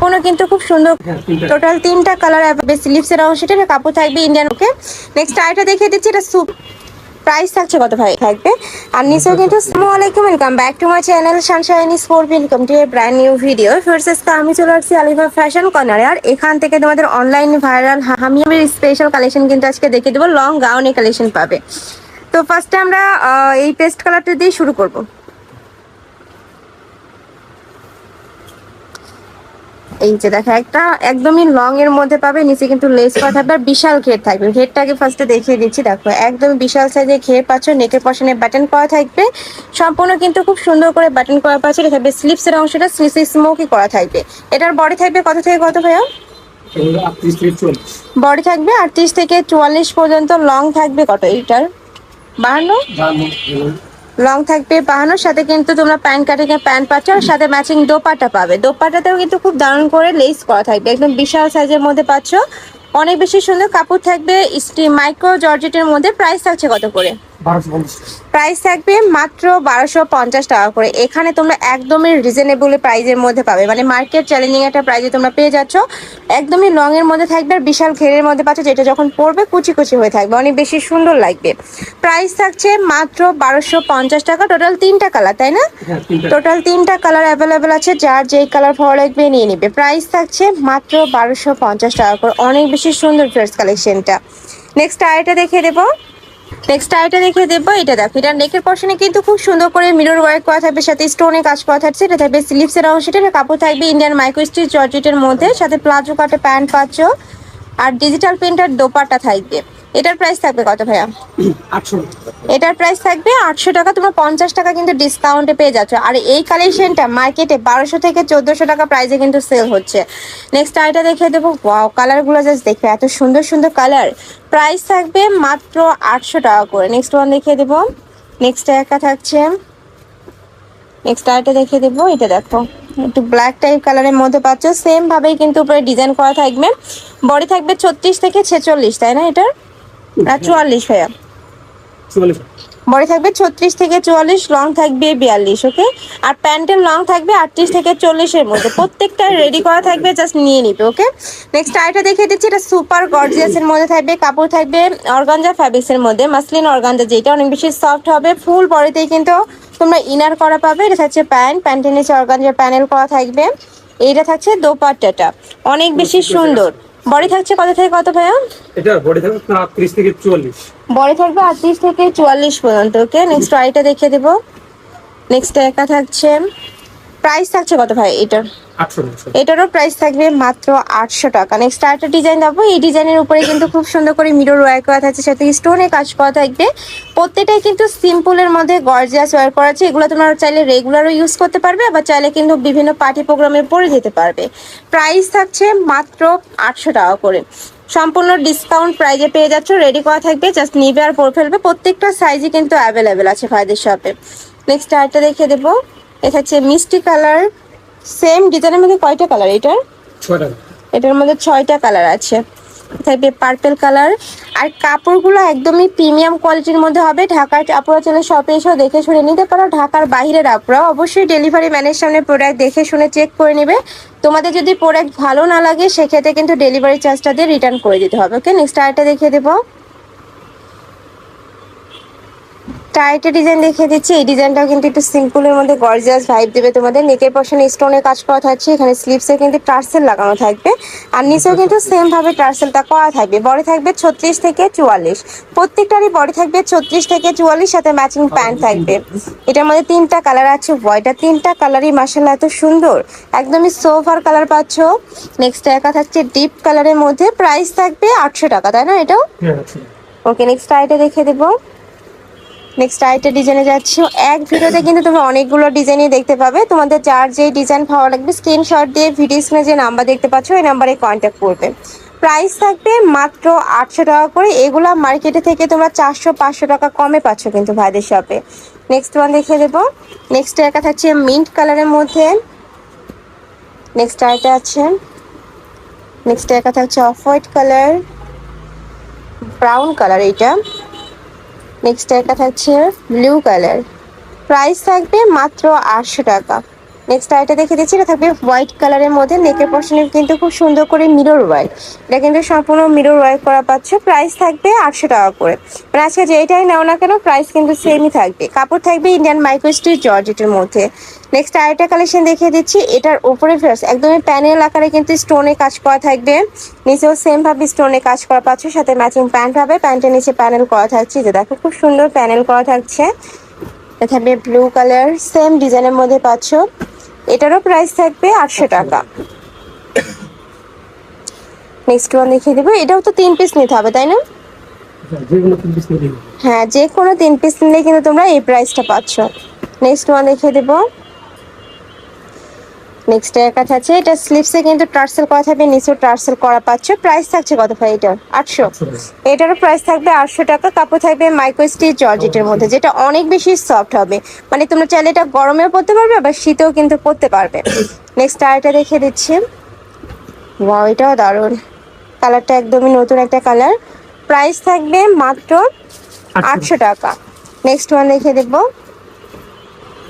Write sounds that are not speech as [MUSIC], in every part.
সম্পূর্ণ কিন্তু খুব সুন্দর। টোটাল তিনটা কালার স্লিপসের অংশ এটা কাপড় থাকবে ইন্ডিয়ান ওকে নেক্সট আইটা দেখিয়ে দিচ্ছি, এটা সুপ প্রাইস থাকছে কত ভাই? থাকবে। আর নিচেও কিন্তু আলাইকুম welcome back to my channel sunshine sport welcome to a brand new video first আজকে আমি চলে আসছি আলিভা ফ্যাশন কর্নারে আর এখান থেকে তোমাদের অনলাইন ভাইরাল হামিয়ামের স্পেশাল কালেকশন কিন্তু আজকে দেখে দেবো লং গাউনে কালেকশন পাবে। তো ফার্স্টে আমরা এই পেস্ট কালারটা দিয়ে শুরু করব। এই যে দেখো, একটা একদমই লং এর মধ্যে পাবে, নিচে কিন্তু লেস করা থাকবে আর বিশাল ঘের থাকবে। ঘেরটাকে ফার্স্টে দেখিয়ে দিচ্ছি, দেখো একদম বিশাল সাইজের ঘের পাচ্ছ নেকের পশনে বাটন করা থাকবে। সম্পূর্ণ কিন্তু খুব সুন্দর করে বাটন করা পাচ্ছ, এটা থাকবে স্লিপসের অংশটা স্লিপসে স্মোকি করা থাকবে। এটার বডি থাকবে কত থেকে কত ভাইয়া? বডি থাকবে আটত্রিশ থেকে চুয়াল্লিশ পর্যন্ত লং থাকবে কত এইটার? বাহান্ন? লং থাকবে বাহানোর, সাথে কিন্তু তোমরা প্যান্ট কাটিং এর প্যান্ট পাচ্ছ আর সাথে ম্যাচিং দোপাটা পাবে। দোপাটাতেও কিন্তু খুব দারুণ করে লেস করা থাকবে, একদম বিশাল সাইজের মধ্যে পাচ্ছ। অনেক বেশি সুন্দর কাপড় থাকবে, স্টি মাইক্রো জর্জেটের মধ্যে প্রাইস থাকছে কত করে? প্রাইস থাকবে মাত্র বারোশো পঞ্চাশ টাকা করে। এখানে তোমরা একদমই রিজনেবল প্রাইজের মধ্যে পাবে। মানে মার্কেট চ্যালেঞ্জিং একটা প্রাইজে তোমরা পেয়ে যাচ্ছ। একদমই লং এর মধ্যে থাকবে আর বিশাল ঘেরের মধ্যে পাচ্ছ যেটা যখন পড়বে কুচি কুচি হয়ে থাকবে। অনেক বেশি সুন্দর লাগবে। প্রাইস থাকছে মাত্র বারোশো পঞ্চাশ টাকা। টোটাল তিনটা কালার তাই না? হ্যাঁ টোটাল তিনটা কালার অ্যাভেলেবেল আছে। যার যেই কালার ভালো লাগবে নিয়ে নিবে। প্রাইস থাকছে মাত্র বারোশো পঞ্চাশ টাকা করে। অনেক বেশি সুন্দর ড্রেস কালেকশনটা নেক্সট আইটা দেখিয়ে দেবো। নেক্সট আইটা দেখে দেবো এটা দেখো। এটা নেকের পশনে কিন্তু খুব সুন্দর করে মিরর ওয়ার্ক করা থাকবে, সাথে স্টোনে কাজ করা থাকছে, এটা থাকবে স্লিপসের অংশটা কাপড় থাকবে ইন্ডিয়ান মাইক্রো স্টিচ জর্জেটের মধ্যে, সাথে প্লাজো কাটে প্যান্ট পাচ্ছ। আর ডিজিটাল প্রিন্টার দোপাটা থাকবে। এটার প্রাইস থাকবে কত ভাইয়া? [CLEARS THROAT] আটশো এটার প্রাইস থাকবে আটশো টাকা তোমরা পঞ্চাশ টাকা কিন্তু ডিসকাউন্টে পেয়ে যাচ্ছ। আর এই কালেকশনটা মার্কেটে বারোশো থেকে চোদ্দোশো টাকা প্রাইসে কিন্তু সেল হচ্ছে। নেক্সট আইটা দেখে দেবো। ওয়াও কালারগুলো জাস্ট দেখবে এত সুন্দর সুন্দর কালার প্রাইস থাকবে মাত্র আটশো টাকা করে। নেক্সট ওয়ান দেখিয়ে দেবো। নেক্সট একা থাকছে। নেক্সট আইটা দেখিয়ে দেবো। এটা দেখো একটু ব্ল্যাক টাইপ কালারের মধ্যে পাচ্ছ। সেম ভাবেই কিন্তু উপরে ডিজাইন করা থাকবে। বডি থাকবে ছত্রিশ থেকে ছেচল্লিশ তাই না এটার? চুয়াল্লিশ ভাইয়া। বডি থাকবে ছত্রিশ থেকে চুয়াল্লিশ লং থাকবে বিয়াল্লিশ ওকে আর প্যান্টের লং থাকবে আটত্রিশ থেকে চল্লিশের মধ্যে। প্রত্যেকটা রেডি করা থাকবে জাস্ট নিয়ে নিবে ওকে নেক্সট আইটা দেখিয়ে দিচ্ছি এটা সুপার গর্জিয়াসের মধ্যে থাকবে কাপড় থাকবে অর্গানজা ফ্যাব্রিক্সের মধ্যে মাসলিন অর্গানজা যেটা অনেক বেশি সফট হবে ফুল বডিতেই কিন্তু তোমরা ইনার করা পাবে এটা থাকছে প্যান্ট প্যান্টের নিচে অর্গানজার প্যানেল করা থাকবে এইটা থাকছে দোপাট্টাটা অনেক বেশি সুন্দর। বডি থাকছে কত থেকে কত ভাইয়া? এটা বডি থাকবে আপনার আটত্রিশ থেকে চুয়াল্লিশ। বডি থাকবে আটত্রিশ থেকে চুয়াল্লিশ পর্যন্ত ওকে? নেক্সট আইটা দেখিয়ে দেবো। নেক্সট একা থাকছে। প্রাইস থাকছে কত ভাই এটার টাকা এটারও প্রাইস থাকবে মাত্র আটশো টাকা। নেক্সট আরেকটা ডিজাইন দেবো এই ডিজাইনের উপরে কিন্তু খুব সুন্দর করে মিরর ওয়ার করা থাকছে, সাথে স্টোনে কাজ করা থাকবে। প্রত্যেকটাই কিন্তু সিম্পলের মধ্যে গর্জিয়াস ওয়ার করা আছে। এগুলো তোমরা চাইলে রেগুলারও ইউজ করতে পারবে, আবার চাইলে কিন্তু বিভিন্ন পার্টি প্রোগ্রামে পরে যেতে পারবে। প্রাইস থাকছে মাত্র আটশো টাকা করে। সম্পূর্ণ ডিসকাউন্ট প্রাইজে পেয়ে যাচ্ছ রেডি করা থাকবে জাস্ট নিবে আর পরে ফেলবে। প্রত্যেকটা সাইজই কিন্তু অ্যাভেলেবেল আছে ভাইদের শপে নেক্সট আরেকটা দেখিয়ে দেবো। এটা হচ্ছে মিষ্টি কালার সেম ডিজাইনের মধ্যে কয়টা কালার এটার এটার মধ্যে ছয়টা কালার আছে। থাকবে পার্পেল কালার আর কাপড়গুলো একদমই প্রিমিয়াম কোয়ালিটির মধ্যে হবে। ঢাকার আপুরা চলে শপে এসেও দেখে শুনে নিতে পারো। ঢাকার বাইরের আপুরা অবশ্যই ডেলিভারি ম্যানের সামনে প্রোডাক্ট দেখে শুনে চেক করে নেবে। তোমাদের যদি প্রোডাক্ট ভালো না লাগে সেক্ষেত্রে কিন্তু ডেলিভারি চার্জটা দিয়ে রিটার্ন করে দিতে হবে। ওকে নেক্সট আরেকটা দেখিয়ে দেবো। টাইটের ডিজাইন দেখিয়ে দিচ্ছি। এই ডিজাইনটাও কিন্তু একটু সিম্পলের মধ্যে গর্জিয়াস ভাইব দেবে তোমাদের। নেকের পশনে স্টোনের কাজ করা থাকছে। এখানে স্লিপসে কিন্তু টার্সেল লাগানো থাকবে। আর নিচেও কিন্তু সেমভাবে টার্সেলটা করা থাকবে। বডি থাকবে ছত্রিশ থেকে চুয়াল্লিশ। প্রত্যেকটারই বডি থাকবে ছত্রিশ থেকে চুয়াল্লিশ সাথে ম্যাচিং প্যান্ট থাকবে। এটার মধ্যে তিনটা কালার আছে হোয়াইটটা তিনটা কালারই মাসাল্লাহ এত সুন্দর। একদমই সোফার কালার পাচ্ছ। নেক্সট একা থাকছে ডিপ কালারের মধ্যে প্রাইস থাকবে আটশো টাকা তাই না এটাও? ওকে নেক্সট আইটা দেখে দেবো। নেক্সট আইটা ডিজাইনে যাচ্ছি। এক ভিডিওতে কিন্তু তুমি অনেকগুলো ডিজাইনই দেখতে পাবে। তোমাদের যার যে ডিজাইন ভালো লাগবে স্ক্রিনশট দিয়ে ভিডিও স্ক্রিনে যে নাম্বার দেখতে পাচ্ছ, ওই নাম্বারে কন্ট্যাক্ট করবে। প্রাইস থাকবে মাত্র আটশো টাকা করে। এগুলা মার্কেটে থেকে তোমরা চারশো, পাঁচশো টাকা কমে পাচ্ছ কিন্তু ভাইদের শপে নেক্সট ওয়ান দেখে দেবো। নেক্সট একা থাকছে মিন্ট কালারের মধ্যে। নেক্সট আইটা আছে। নেক্সট একা থাকছে off white colour brown colour এইটা। নেক্সট একটা থাকছে ব্লু কালার প্রাইস থাকবে মাত্র আটশো টাকা। নেক্সট আইটা দেখে দিচ্ছি, এটা থাকবে হোয়াইট কালারের মধ্যে নেকের পশনে কিন্তু খুব সুন্দর করে মিরর ওয়ার্ক এটা কিন্তু সম্পূর্ণ মিরর ওয়ার্ক করা পাচ্ছ প্রাইস থাকবে আটশো টাকা করে। মানে আজকে যেটাই নাও না কেন প্রাইস কিন্তু সেমই থাকবে। কাপড় থাকবে ইন্ডিয়ান মাইক্রোস্ট্রিট জর্জেটের মধ্যে। নেক্সট আরেকটা কালেকশন দেখিয়ে দিচ্ছি, এটার উপরে ফেরস একদমই প্যানেল আকারে কিন্তু স্টোনে কাজ করা থাকবে। নিচেও সেম ভাবে স্টোনে কাজ করা পাচ্ছ, সাথে ম্যাচিং প্যান্ট হবে প্যান্টের নিচে প্যানেল করা থাকছে যে দেখো, খুব সুন্দর প্যানেল করা থাকছে। থাকবে ব্লু কালার সেম ডিজাইনের মধ্যে পাচ্ছ। এটারও প্রাইস থাকবে আটশো টাকা। নেক্সট ওয়ান দেখিয়ে দেবো। এটাও তো তিন পিস নিতে হবে তাই না? দিন হ্যাঁ যে কোনো তিন পিস নিলে কিন্তু তোমরা এই প্রাইসটা পাচ্ছ। নেক্সট ওয়ান দেখিয়ে দেবো। নেক্সট এর কাছে আছে এটা স্লিপসে কিন্তু টার্সেল করা থাকবে নিচেও টার্সেল করা পাচ্ছ। প্রাইস থাকছে কত ভাই এটা আটশো। এটারও প্রাইস থাকবে আটশো টাকা কাপড় থাকবে মাইক্রো স্টিচ জর্জেটের মধ্যে যেটা অনেক বেশি সফট হবে। মানে তোমরা চাইলে এটা গরমেও পরতে পারবে আবার শীতেও কিন্তু পরতে পারবে। নেক্সট আরেকটা দেখিয়ে দিচ্ছি। ওয়াও এটাও দারুণ। কালারটা একদমই নতুন একটা কালার প্রাইস থাকবে মাত্র আটশো। টাকা। নেক্সট ওয়ান দেখে দেবো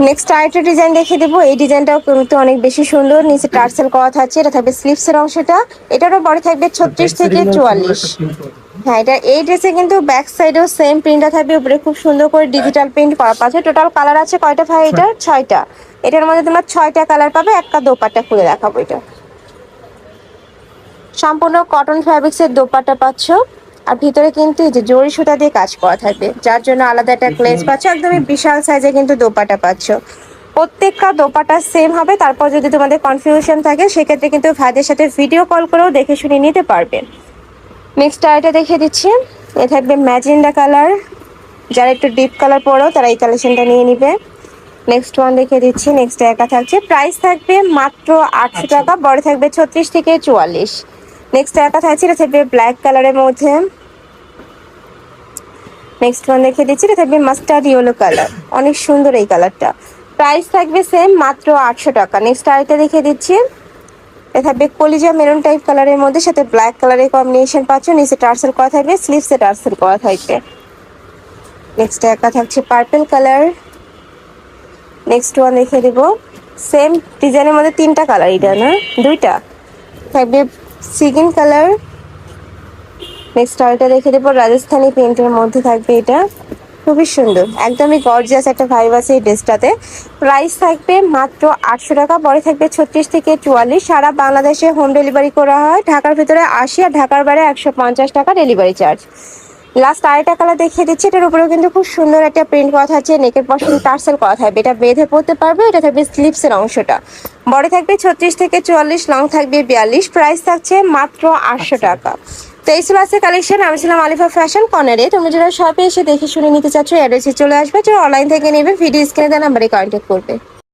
নেক্সট আরেকটা ডিজাইন দেখে দেবো। এই ডিজাইনটাও কিন্তু অনেক বেশি সুন্দর। নিচে টার্সেল করা থাকছে এটা থাকবে স্লিপসের অংশটা। এটারও বড় থাকবে ছত্রিশ থেকে চুয়াল্লিশ। হ্যাঁ এটা এই ড্রেসে কিন্তু ব্যাক সাইডেও সেম প্রিন্টটা থাকবে। উপরে খুব সুন্দর করে ডিজিটাল প্রিন্ট করা পাচ্ছে টোটাল কালার আছে কয়টা ভাই এটার ছয়টা। এটার মধ্যে তোমার ছয়টা কালার পাবে। একটা দোপাট্টা খুলে দেখাবো এটা। সম্পূর্ণ কটন ফ্যাব্রিক্সের দোপাট্টা পাচ্ছ। আর ভিতরে কিন্তু এই যে জরি সুতা দিয়ে কাজ করা থাকবে যার জন্য আলাদা একটা গ্লেজ পাচ্ছ একদমই বিশাল সাইজে কিন্তু দোপাটা পাচ্ছ। প্রত্যেকটা দোপাটা সেম হবে তারপর যদি তোমাদের কনফিউশন থাকে সেক্ষেত্রে কিন্তু ভাইদের সাথে ভিডিও কল করেও দেখে শুনে নিতে পারবে। নেক্সট আইটা দেখে দিচ্ছি। এ থাকবে ম্যাজেন্ডা কালার যারা একটু ডিপ কালার পরো তারা এই কালেকশনটা নিয়ে নিবে। নেক্সট ওয়ান দেখে দিচ্ছি। নেক্সট একা থাকছে। প্রাইস থাকবে মাত্র আটশো টাকা বড় থাকবে ছত্রিশ থেকে চুয়াল্লিশ। নেক্সট একা থাকছে এটা থাকবে ব্ল্যাক কালারের মধ্যে। নেক্সট ওয়ান দেখে দিচ্ছি, এটা থাকবে মাস্টার্ড ইয়েলো কালার অনেক সুন্দর এই কালারটা প্রাইস থাকবে সেম মাত্র আটশো টাকা। নেক্সট আরেকটা দেখে দিচ্ছি। এটা থাকবে কলিজা মেরুন টাইপ কালারের মধ্যে, সাথে ব্ল্যাক কালারের কম্বিনেশন পাচ্ছ। নিচে টার্সেল করা থাকবে স্লিভসে টার্সেল করা থাকবে। নেক্সট একা থাকছে পার্পল কালার নেক্সট ওয়ান দেখে দেবো। সেম ডিজাইনের মধ্যে তিনটা কালার এটা না? দুইটা। থাকবে সিগিন কালার নেক্সট আরেকটা দেখে দেবো। রাজস্থানি প্রিন্টের মধ্যে থাকবে এটা। খুবই সুন্দর। একদমই গর্জিয়াস একটা ভাইব আছে এই ড্রেসটাতে প্রাইস থাকবে মাত্র আটশো টাকা, পরে থাকবে ছত্রিশ থেকে চুয়াল্লিশ। সারা বাংলাদেশে হোম ডেলিভারি করা হয়। ঢাকার ভিতরে আশি আর ঢাকার বাইরে একশো পঞ্চাশ টাকা ডেলিভারি চার্জ লাস্ট আরেকটা কালার দেখিয়ে দিচ্ছি। এটার উপরেও কিন্তু খুব সুন্দর একটা প্রিন্ট করা থাকছে নেকের পশন টার্সেল করা থাকবে এটা বেঁধে পড়তে পারবে। এটা থাকবে স্লিপসের অংশটা। বড় থাকবে ছত্রিশ থেকে চুয়াল্লিশ লং থাকবে বিয়াল্লিশ। প্রাইস থাকছে মাত্র আটশো টাকা। তো এই ছিল আজকে কালেকশন আমি ছিলাম আলিফা ফ্যাশন কর্নারে তোমরা যারা শপে এসে দেখে শুনে নিতে চাচ্ছ অ্যাড্রেসে চলে আসবে। যারা অনলাইন থেকে নেবে ভিডিও স্ক্রিনে দেওয়া নাম্বারে কন্ট্যাক্ট করবে।